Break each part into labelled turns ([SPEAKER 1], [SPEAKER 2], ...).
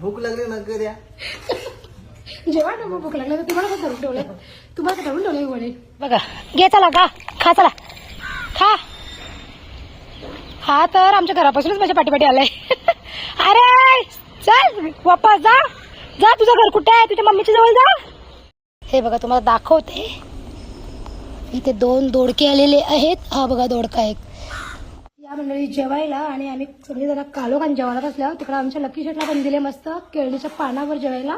[SPEAKER 1] भूक लागली ना द्या.
[SPEAKER 2] जेव्हा ना भूक लागलं तर तुम्हाला धरून ठेवलं तुम्हाला धरून ठेवलं वडे बघा घे चला का खा चला. खा. हा तर आमच्या घरापासूनच माझ्या पाठीपाठी आलाय. अरे चल वापस जा. जा तुझं घर कुठे आहे? तुझ्या मम्मीच्या जवळ जा. हे बघा तुम्हाला दाखवते. इथे दोन दोडके आलेले आहेत. हा बघा दोडका एक. मंडळी जेवायला आणि आम्ही सगळी जरा कालोखान जेवायला बसल्यावर तिकडे आमच्या लकी शेटला पण दिले मस्त केळणीच्या पानावर जेवायला.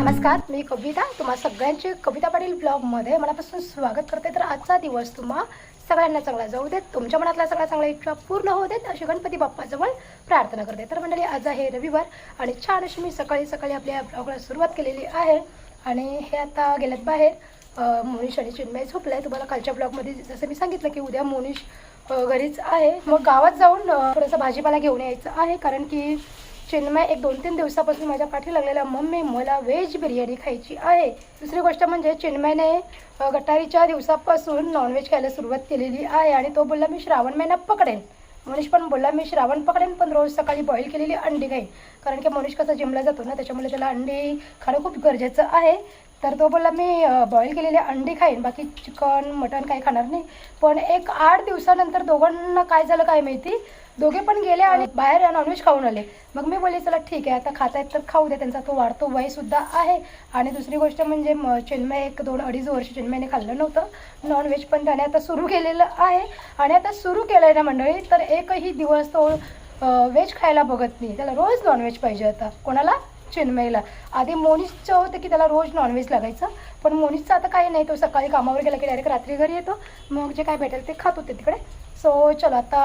[SPEAKER 2] नमस्कार मी कविता. तुम्हा सगळ्यांचे कविता पाटील ब्लॉगमध्ये मनापासून स्वागत करते. तर आजचा दिवस तुम्हा सगळ्यांना चांगला जाऊ देत तुमच्या मनातल्या सगळ्या चांगल्या इच्छा पूर्ण होऊ देत अशी गणपती बाप्पाजवळ प्रार्थना करते. तर मंडळी आज आहे रविवार आणि छान अशी मी सकाळी सकाळी आपल्या ब्लॉगला सुरुवात केलेली आहे. आणि हे आता गेलेत बाहेर. मोनिश आणि चिन्मय झोपलाय. तुम्हाला कालच्या ब्लॉगमध्ये जसं मी सांगितलं की उद्या मोनिश घरीच आहे. मग गावात जाऊन थोडंसं भाजीपाला घेऊन यायचं आहे. कारण की चिन्मय एक दोन तीन दिवसापासून माझ्या पाठी लागलेला मम्मी मला व्हेज बिर्याणी खायची आहे. दुसरी गोष्ट म्हणजे चिन्मयने गटारीच्या दिवसापासून नॉनव्हेज खायला सुरुवात केलेली आहे आणि तो बोलला मी श्रावण महिना पकडेन. मनीष पण बोलला मी श्रावण पकडेन पण रोज सकाळी बॉईल केलेली अंडी खाईन. कारण की मनीष कसा जिमला जातो ना त्याच्यामुळे त्याला अंडी खाणं खूप गरजेचं आहे. तर तो बोलला मी बॉईल केलेली अंडी खाईन बाकी चिकन मटन काही खाणार नाही. पण एक आठ दिवसानंतर दोघांना काय झालं काय माहिती? दोघे पण गेले आणि बाहेर नॉनव्हेज खाऊन आले. मग मी बोलले चला ठीक आहे आता खातायत तर खाऊ दे त्यांचा तो वाढतो वय सुद्धा आहे. आणि दुसरी गोष्ट म्हणजे म- चिन्मय एक दोन अडीच वर्ष चिन्मयने खाल्लं नव्हतं. नॉनव्हेज पण त्याने आता सुरू केलेलं आहे. आणि आता सुरू केलं आहे ना मंडळी तर एकही दिवस तो व्हेज खायला बघत नाही. त्याला रोज नॉनव्हेज पाहिजे आता कोणाला? चिन्मयला. आधी मोनीसचं होतं की त्याला रोज नॉनव्हेज लागायचं. पण मोनीसचं आता काही नाही. तो सकाळी कामावर गेला की डायरेक्ट रात्री घरी येतो. मग जे काय भेटेल ते खात होते तिकडे. सो चला आता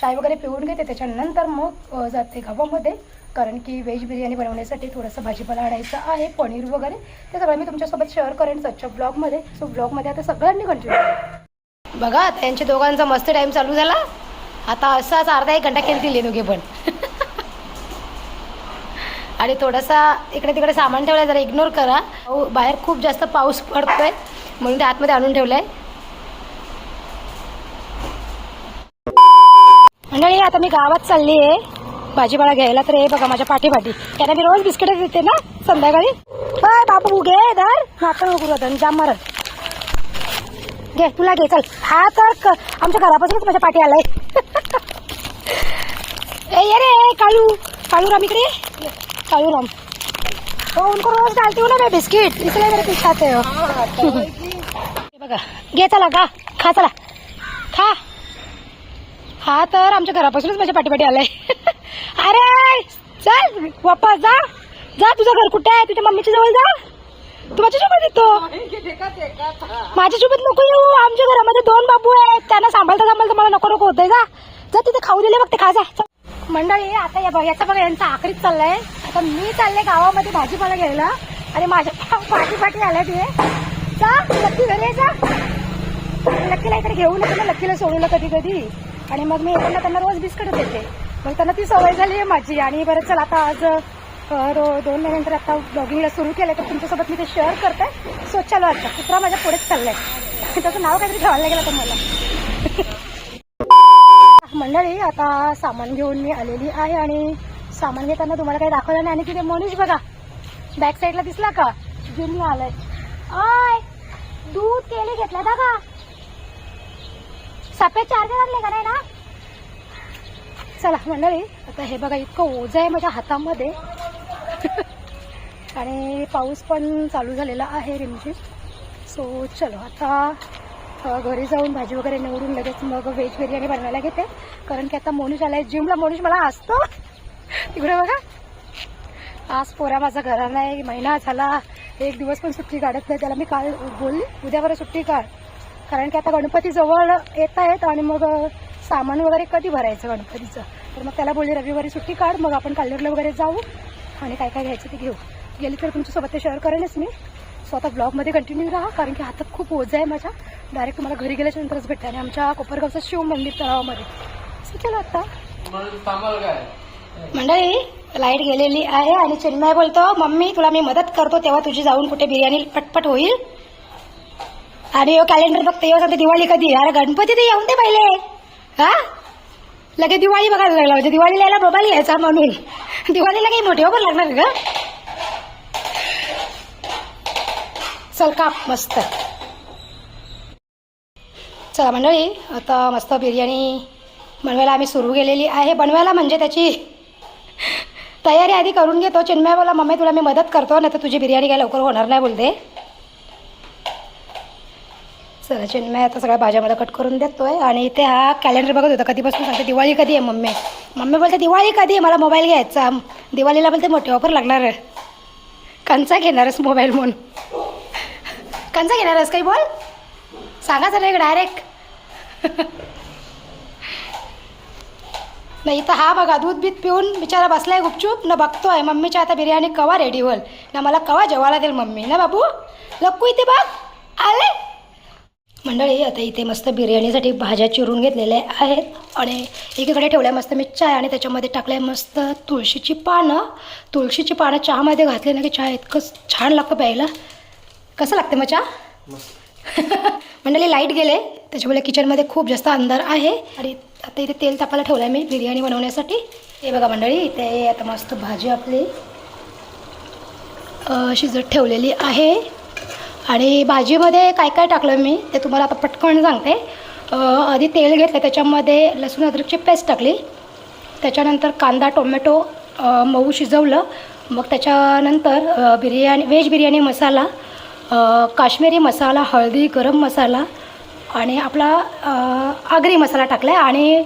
[SPEAKER 2] चाय वगैरे पिऊन घेते. त्याच्यानंतर मग जाते गावामध्ये. कारण की व्हेज बिर्याणी बनवण्यासाठी थोडंसं भाजीपाला आणायचं आहे पनीर वगैरे. ते सगळं मी तुमच्यासोबत शेअर करेन सच्च्या ब्लॉगमध्ये सो ब्लॉगमध्ये आता सगळ्यांनी कंटिन्यू बघा आता यांच्या दोघांचा मस्त टाईम चालू झाला. आता असाच अर्धा एक घंटा खेळतील हे दोघे पण. आणि थोडासा इकडे तिकडे सामान ठेवलं जरा इग्नोर करा. बाहेर खूप जास्त पाऊस पडतोय. म्हणून ते आतमध्ये आणून ठेवलंय. मंडळी आता मी गावात चालली आहे भाजीपाला घ्यायला तर हे बघा माझ्या पाठी पाठी त्यांना मी रोज बिस्किट देते ना संध्याकाळी. हाय बापू घे धर. करू आता, जाम मारत. घे तुला घे चल. हा तर आमच्या घरापासूनच माझ्या पाठी आलाय. ए ये रे काळू काळू. राम इकडे. काळू राम तो उनको रोज डालती हूँ ना मैं बिस्किट. इसलिए मेरे पीछे आते हो हे बघा. घे चला का खा चला. खा. हा तर आमच्या घरापासूनच माझ्या पाठीपाठी आलाय. अरे चल वापस जा. जा तुझं घर कुठे आहे? तुझ्या मम्मीच्या जवळ जा. तू माझ्यासोबत येतो. माझ्यासोबत नको येऊ. आमच्या घरामध्ये दोन बाबू आहेत. त्यांना सांभाळता सांभाळता मला नको नको होतंय जा. जा तिथे खाऊ दिले बघ ते खा जा. मंडळी आता या बघ याचा बघा यांचा आखरीत चाललाय. आता मी चालले गावामध्ये भाजीपाला घ्यायला. आणि माझ्या पा- पाठी पाठी ते. जा लक्की घरी आहे, जा. लक्कीला इकडे घेऊ नका ना लक्कीला सोडूला कधी कधी आणि मग मी येताना त्यांना रोज बिस्किट देते. मग त्यांना ती सवय झाली आहे माझी. आणि बरं चल आता आज रो दोन महिन्यानंतर आता ब्लॉगिंगला सुरू केलं तर तुमच्यासोबत मी ते शेअर करते. सो चलो आता कुत्रा माझ्या पुढेच चाललाय. त्याचं नाव काहीतरी ठेवायला गेलं तुम्हाला मंडळी आता सामान घेऊन मी आलेली आहे आणि सामान घेताना तुम्हाला काही दाखवलं नाही. आणि तिथे मनीष बघा बॅक साईडला दिसला का? जिमला आलाय. आय दूध केले घेतला का का सफेद चार्जर आणले का नाही ना? चला मंडळी आता हे बघा इतकं ओझं आहे माझ्या हातामध्ये. आणि पाऊस पण चालू झालेला आहे रिमझिम. सो चलो आता घरी जाऊन भाजी वगैरे निवडून लगेच मग व्हेज बिर्याणी बनवायला घेते. कारण की आता मोनिश आलाय जिमला मोनिश मला असतो. तिकडे बघा. आज पोरा माझा घरा नाही महिना झाला. एक दिवस पण सुट्टी काढत नाही. त्याला मी काल बोलली उद्या बरं सुट्टी काढ. कारण की आता गणपती जवळ येत आहेत आणि मग सामान वगैरे कधी भरायचं गणपतीचं? तर मग त्याला बोलली रविवारी सुट्टी काढ मग आपण कल्लरला वगैरे जाऊ आणि काय काय घ्यायचं ते घेऊ. गेली तर तुमच्यासोबत ते शेअर करेनच मी. सो आता ब्लॉगमध्ये कंटिन्यू राहा कारण की हातात खूप ओझं आहे माझ्या. डायरेक्ट तुम्हाला घरी गेल्याच्या नंतरच भेटते आणि आमच्या कोपरगावचं शिव मंदिर तळावामध्ये. सो चला आता. मंडळी लाइट गेलेली आहे आणि चिन्मय बोलतो मम्मी तुला मी मदत करतो तेव्हा तुझी जाऊन कुठे बिर्याणी पटपट होईल. आणि कॅलेंडर बघते येऊ सांगते दिवाळी कधी? अरे गणपती ते येऊन दे पहिले. हा? लगे दिवाळी बघायला लागला म्हणजे दिवाळीला यायला मोबाईल घ्यायचा म्हणून. दिवाळीला काही मोठे ऑफर लागणार ग? चल काप मस्त. चला मंडळी आता मस्त बिर्याणी बनवायला आम्ही सुरू केलेली आहे. बनवायला म्हणजे त्याची तयारी आधी करून घेतो. चिन्मय बोला मम्मी तुला मी मदत करतो नाही तर तुझी बिर्याणी काय लवकर होणार नाही बोलते. चला चिन्मय आता सगळ्या भाज्या मला कट करून देतो आहे आणि इथे हा कॅलेंडर बघत होता कधीपासून सांगते दिवाळी कधी आहे मम्मी? मम्मी बोलते दिवाळी कधी आहे? मला मोबाईल घ्यायचा. दिवाळीला बोलते मोठी ऑफर लागणार कंचा घेणारच मोबाईल म्हणून. कंचा घेणारच काही बोल? सांगा जरा एक डायरेक्ट नाही तर हा बघा दूध बीत पिऊन बिचारा बसलाय गुपचूप. न बघतोय मम्मीच्या आता बिर्याणी कवा रेडी होईल? ना मला कवा जेवायला देईल मम्मी? ना बाबू? लक्कू इथे बघ. आले? मंडळी आता इथे मस्त बिर्याणीसाठी भाज्या चिरून घेतलेल्या आहेत आणि एकीकडे ठेवल्या मस्त मी चाय आणि त्याच्यामध्ये टाकल्या मस्त तुळशीची पानं. तुळशीची पानं चहामध्ये घातली ना की चहा इतकं छान लागतं प्यायला. कसं लागतं मग चहा? मंडळी लाइट गेले. त्याच्यामुळे किचनमध्ये खूप जास्त अंधार आहे. आणि आता इथे तेल तापायला ठेवलं आहे मी बिर्याणी बनवण्यासाठी. हे बघा मंडळी इथे आता मस्त भाजी आपली शिजत ठेवलेली आहे. आणि भाजीमध्ये काय काय टाकलं मी ते तुम्हाला आता पटकन सांगते. आधी तेल घेतलं त्याच्यामध्ये लसूण अद्रकची पेस्ट टाकली. त्याच्यानंतर कांदा टोमॅटो मऊ शिजवलं. मग त्याच्यानंतर बिर्याणी व्हेज बिर्याणी मसाला काश्मीरी मसाला हळदी गरम मसाला आणि आपला आगरी मसाला टाकला आहे आणि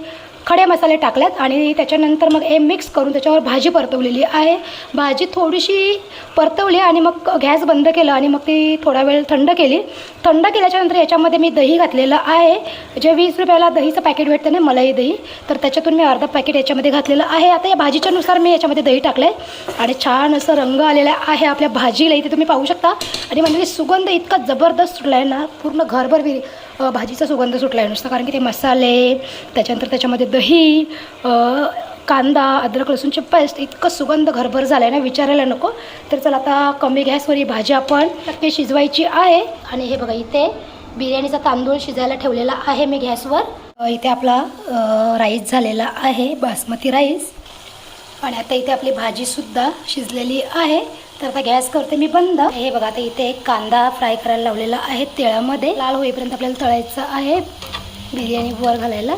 [SPEAKER 2] खडे मसाले टाकल्यात आणि त्याच्यानंतर मग हे मिक्स करून त्याच्यावर भाजी परतवलेली आहे. भाजी थोडीशी परतवली आणि मग गॅस बंद केलं आणि मग ती थोडा वेळ थंड केली. थंड केल्याच्यानंतर याच्यामध्ये मी दही घातलेलं आहे. जे वीस रुपयाला दहीचं पॅकेट भेटतं ना मलाई दही तर त्याच्यातून मी अर्धा पॅकेट याच्यामध्ये घातलेलं आहे. आता या भाजीच्यानुसार मी याच्यामध्ये दही टाकलं आहे आणि छान असं रंग आलेला आहे आपल्या भाजीला. इथे तुम्ही पाहू शकता. आणि म्हणजे सुगंध इतका जबरदस्त सुटला आहे ना पूर्ण घरभर विरी भाजीचा सुगंध सुटला आहे नुसता कारण की ते मसाले त्याच्यानंतर त्याच्यामध्ये दही कांदा अद्रक लसूणची पेस्ट इतकं सुगंध घरभर झालं आहे ना विचारायला नको. तर चला आता कमी गॅसवर ही भाजी आपण ते शिजवायची आहे. आणि हे बघा इथे बिर्याणीचा तांदूळ शिजायला ठेवलेला आहे मी गॅसवर. इथे आपला राईस झालेला आहे बासमती राईस. आणि आता इथे आपली भाजीसुद्धा शिजलेली आहे. तर आता गॅस करते मी बंद. हे बघा आता इथे एक कांदा फ्राय करायला लावलेला आहे तेळामध्ये. लाल होईपर्यंत आपल्याला तळायचं आहे. बिर्याणी वर घालायला.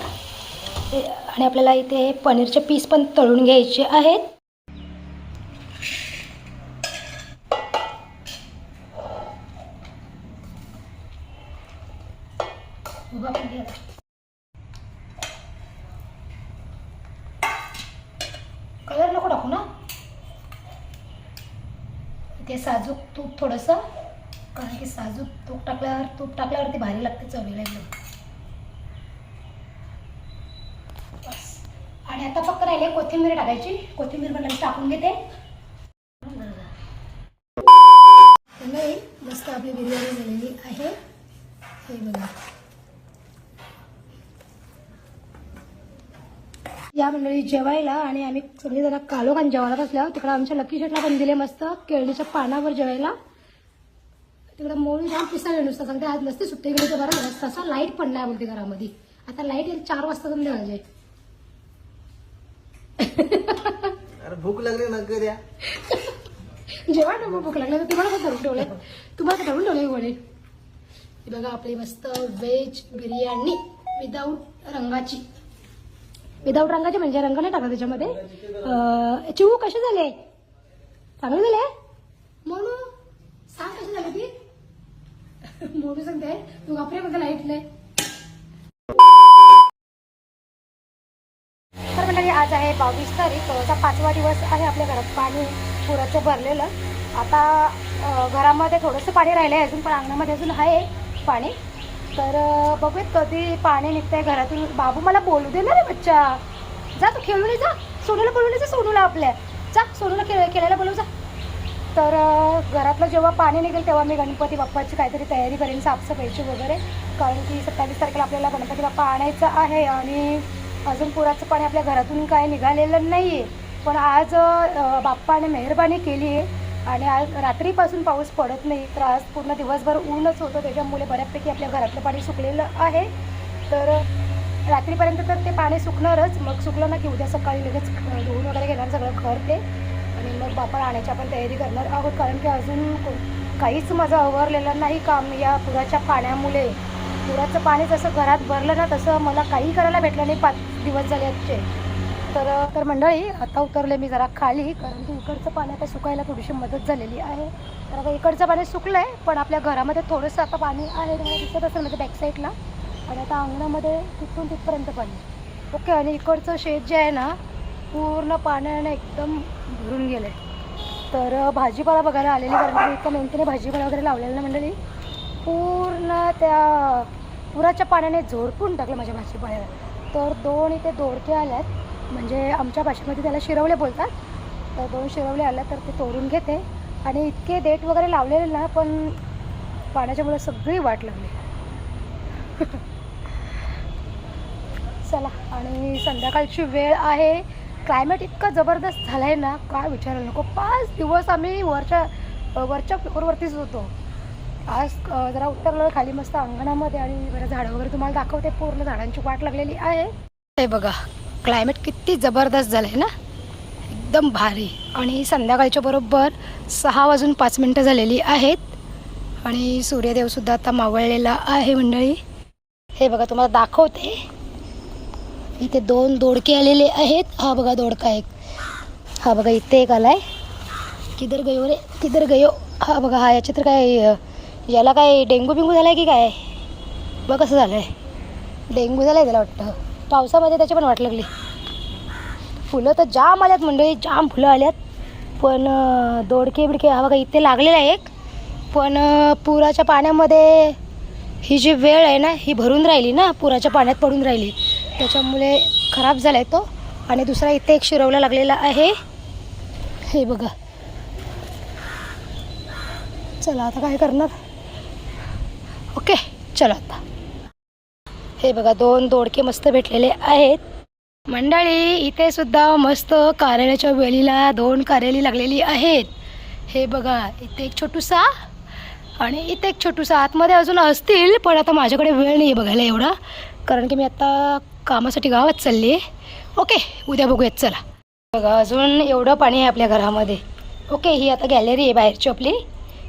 [SPEAKER 2] आणि आपल्याला इथे पनीरचे पीस पण तळून घ्यायचे आहेत उभा पण घ्या. कलर नको टाकू ना इथे साजूक तूप थोडंसं कारण की साजूक तूप टाकल्यावर तूप टाकल्यावरती भारी लागते चवीला एकदम बस आणि आता फक्त राहिले कोथिंबीर टाकायची. कोथिंबीर पण टाकून घेते. नाही मस्त आपली बिर्याणी झालेली आहे. हे बघा. या मंडळी जेवायला आणि आम्ही सगळे जरा कालोखान जेवायला बसल्या तिकडं आमच्या लकी शेटला पण दिले मस्त केळणीच्या पानावर जेवायला. तिकडं मोळी छान पिसाळले नुसतं. सांगते आज नसते सुट्टी गेली तर बरं. तसा लाइट पण नाही बोलते घरामध्ये. आता लाइट येईल चार वाजता तुम्ही म्हणजे
[SPEAKER 1] अरे भूक लागली ना द्या.
[SPEAKER 2] जेवण ना भूक लागली तर तुम्हाला पण धरून ठेवले तुम्हाला धरून ठेवले कोणी ही बघा आपली मस्त व्हेज बिर्याणी विदाऊट रंगाची. विदाऊट रंगाची म्हणजे रंग नाही टाका त्याच्यामध्ये. अं, चिवू कसे झाले? चांगले झाले? म्हणून सांग कशी झाली ती? मोठू सांगते तू घाबरे बघा लाईटले तर मंडळी आज आहे बावीस तारीख. आता पाचवा दिवस आहे आपल्या घरात पाणी पुराचं भरलेलं. आता घरामध्ये थोडंसं पाणी राहिलं आहे अजून पण अंगणामध्ये अजून आहे पाणी. तर बघूयात कधी पाणी निघतंय घरातून. बाबू मला बोलू दे ना रे बच्चा. जा तू खेळून जा. सोनूला बोलवले जा सोनूला आपल्या. जा सोनूला खेळ खेळायला बोलू जा. तर घरातलं जेव्हा पाणी निघेल तेव्हा मी गणपती बाप्पाची काहीतरी तयारी करेन साफसफाईची वगैरे. कारण की सत्तावीस तारखेला आपल्याला गणपती बाप्पा आणायचं आहे आणि अजून पुराचं पाणी आपल्या घरातून काय निघालेलं नाही आहे पण आज बाप्पाने मेहरबानी केली आहे आणि आज रात्रीपासून पाऊस पडत नाही. तर आज पूर्ण दिवसभर ऊनच होतं. त्याच्यामुळे बऱ्यापैकी आपल्या घरातलं पाणी सुकलेलं आहे. तर रात्रीपर्यंत तर ते पाणी सुकणारच. मग सुकलं ना की उद्या सकाळी लगेच धुवून वगैरे घेणार सगळं घर ते. आणि मग बापा आणायची आपण तयारी करणार आहोत. कारण की अजून काहीच माझं आवरलेलं नाही काम या पुराच्या पाण्यामुळे. पुराचं पाणी जसं घरात भरलं ना तसं मला काही करायला भेटलं नाही. पाच दिवस झाले आजचे. तर तर मंडळी आता उतरले मी जरा खाली कारण की इकडचं पाणी आता सुकायला थोडीशी मदत झालेली आहे. तर आता इकडचं पाणी सुकलं आहे पण आपल्या घरामध्ये थोडंसं आता पाणी आहे तुम्हाला दिसत असेल म्हणजे बॅक साईडला आणि आता अंगणामध्ये तिथून तिथपर्यंत पाणी. ओके आणि इकडचं शेत जे आहे ना पूर्ण पाण्याने एकदम भरून गेलं आहे तर भाजीपाला बघायला आलेली कारण की इतकं मेहनतीने भाजीपाला वगैरे लावलेला ना मंडळी. पूर्ण त्या पुराच्या पाण्याने झोडपून टाकलं माझ्या भाजीपाल्याला. तर दोन इथे दोडके आल्यात. म्हणजे आमच्या भाषेमध्ये त्याला शिरवले बोलतात. तर दोन शिरवले आल्या तर ते तोडून घेते. आणि इतके देठ वगैरे लावलेले ना पण पाण्याच्यामुळे सगळी वाट लागली. चला आणि संध्याकाळची वेळ आहे. क्लायमेट इतकं जबरदस्त झालं आहे ना काय विचारायला नको. पाच दिवस आम्ही वरच्या वरच्या फ्लोअरवरतीच होतो. आज जरा उतरलं खाली मस्त अंगणामध्ये आणि बरं झाडं वगैरे तुम्हाला दाखवते. पूर्ण झाडांची वाट लागलेली आहे. हे बघा क्लायमेट किती जबरदस्त झालं आहे ना? एकदम भारी. आणि संध्याकाळच्या बरोबर सहा वाजून पाच मिनटं झालेली आहेत. आणि सूर्यदेवसुद्धा आता मावळलेला आहे मंडळी. हे बघा तुम्हाला दाखवते. इथे दोन दोडके आलेले आहेत. हा बघा दोडका एक. हा बघा इथे एक आलाय. किधर गयो रे? किधर गयो? हा बघा हा याचे तर काय याला काय डेंगू बिंगू झाला आहे की काय? बघ कसं झालं आहे डेंगू झालाय त्याला वाटतं. पावसामध्ये त्याची पण वाट लागली. फुलं तर जाम आल्यात मंडळी जाम फुलं आल्यात. पण दोडके बिडके हा बघा इथे लागलेलं आहे एक. पण पुराच्या पाण्यामध्ये ही जी वेळ आहे ना ही भरून राहिली ना पुराच्या पाण्यात पडून राहिली. त्याच्यामुळे खराब झाला आहे तो. आणि दुसरा इथे एक शिरवला लागलेला आहे. हे बघा. चला आता काय करणार? ओके चला आता. हे बघा दोन दोडके मस्त भेटलेले आहेत. मंडळी इथे सुद्धा मस्त कारल्याच्या वेलीला दोन कारेली लागलेली आहेत. हे बघा इथे एक छोटूसा आणि इथे एक छोटूसा. आतमध्ये अजून असतील पण आता माझ्याकडे वेळ नाही आहे बघायला एवढा. कारण की मी आता कामासाठी गावात चालली आहे. ओके उद्या बघूयात चला. बघा अजून एवढं पाणी आहे आपल्या घरामध्ये. ओके ही आता गॅलरी आहे बाहेरची आपली.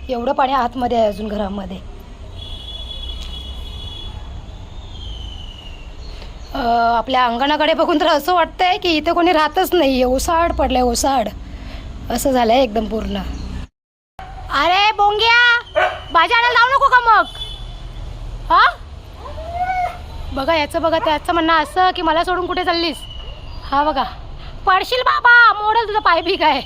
[SPEAKER 2] एवढं पाणी आतमध्ये आहे अजून घरामध्ये. आपल्या अंगणाकडे बघून तर असं वाटतंय की इथे कोणी राहतच नाही आहे ओसाड पडलंय ओसाड. असं झालंय एकदम पूर्ण. अरे बोंग्या! भाजी आणायला लावू नको का मग? हा? बघा याचं बघा त्याचं म्हणणं असं की मला सोडून कुठे चाललीस? हा बघा. पडशील बाबा मोडल तुझं पाय बी काय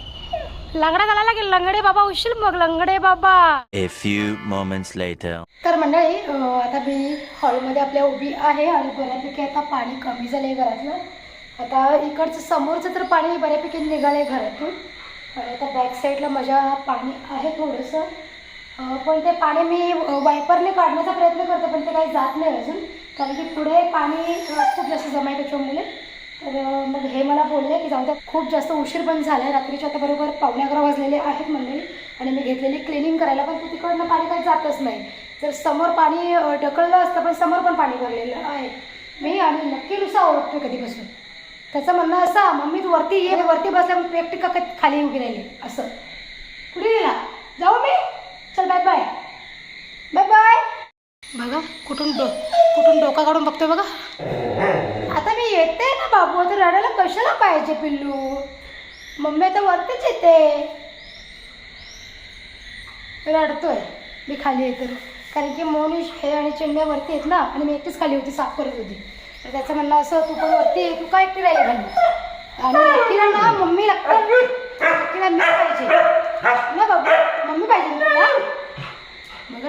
[SPEAKER 2] लंगडा घालायला लागेल. लंगडे बाबा उशील मग लंगडे बाबा.
[SPEAKER 3] A few moments later.
[SPEAKER 2] तर मंडळी अं, आता मी हॉलमध्ये आपल्या उभी आहे आणि बऱ्यापैकी आता पाणी कमी झालं आहे घरातलं. आता इकडचं समोरचं तर पाणी बऱ्यापैकी निघालं आहे घरातून. आणि आता बॅक साईडला माझ्या पाणी आहे थोडंसं. अं, पण ते पाणी मी वायपरने काढण्याचा प्रयत्न करते पण ते काही जात नाही अजून. कारण की पुढे पाणी अं, खूप जास्त जमा आहे त्याच्यामुळे. तर मग हे मला बोलले की जाऊ द्या खूप जास्त उशीर पण झाला आहे रात्रीचे आता बरोबर पावणे अकरा वाजलेले आहेत मंडळी आणि मी घेतलेली क्लिनिंग करायला पण ते तिकडनं पाणी काही जातच नाही. तर समोर पाणी ढकललं असतं पण समोर पण पाणी भरलेलं आहे. मी आणि नक्की नुसा ओळखतो कधीपासून. त्याचं म्हणणं असं मम्मी तू वरती ये वरती बसल्या मग एकटी का खाली उभी राहिली. असं. कुठे गेला? जाऊ मी. चल बाय बाय बाय बाय बघा कुठून डो कुठून डोका काढून बघतोय बघा. आता मी येते ना बाबू आता रडायला कशाला पाहिजे पिल्लू? मम्मी आता वरतीच येते. रडतोय. मी खाली येते. कारण की मोनिश हे आणि चिमण्या वरती आहेत ना आणि मी एकटीच खाली होती साफ करत होती. तर त्याचं म्हणणं असं तू पण वरती आहे, तू काय एकटी राहिली खाली? आणि एकटीला ना मम्मी लागते लकीला मी पाहिजे. ना बाबू? मम्मी पाहिजे ना तुला? बघा.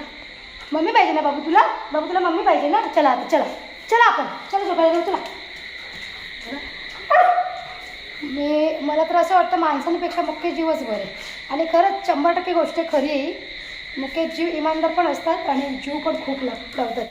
[SPEAKER 2] मम्मी पाहिजे ना बाबू तुला? बाबू तुला मम्मी पाहिजे ना? चला आता चला. चला आपण. चला झोपायला जाऊ चला. हे मला तर असं वाटतं माणसांपेक्षा मुख्य जीवच बरे. आणि खरंच शंभर टक्के गोष्ट खरी. मुख्य जीव इमानदार पण असतात आणि जीव पण खूप लव लावतात